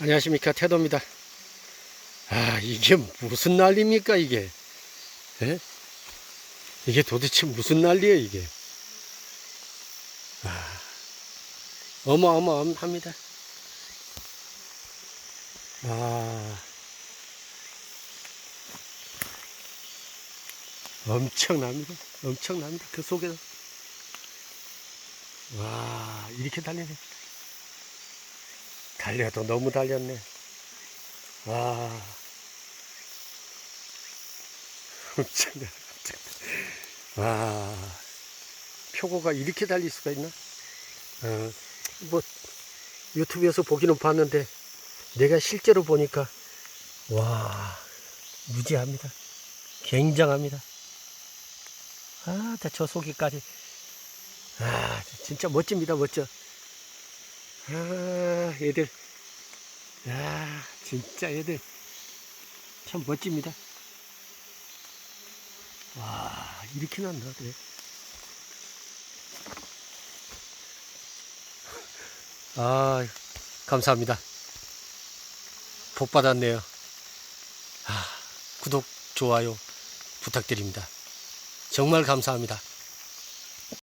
안녕하십니까 태도입니다. 아 이게 무슨 난리입니까 이게? 예? 이게 도대체 무슨 난리예요 이게? 아, 어마어마합니다. 아 엄청납니다. 엄청납니다. 그 속에서 와 이렇게 달리네. 달려도 너무 달렸네. 와. 와. 표고가 이렇게 달릴 수가 있나? 어, 뭐, 유튜브에서 보기는 봤는데, 내가 실제로 보니까, 와, 무지합니다. 굉장합니다. 아, 다저 속에까지. 아, 진짜 멋집니다, 멋져. 아, 얘들. 야, 진짜 얘들. 참 멋집니다. 와, 이렇게 난다, 그래. 아, 감사합니다. 복 받았네요. 아, 구독, 좋아요 부탁드립니다. 정말 감사합니다.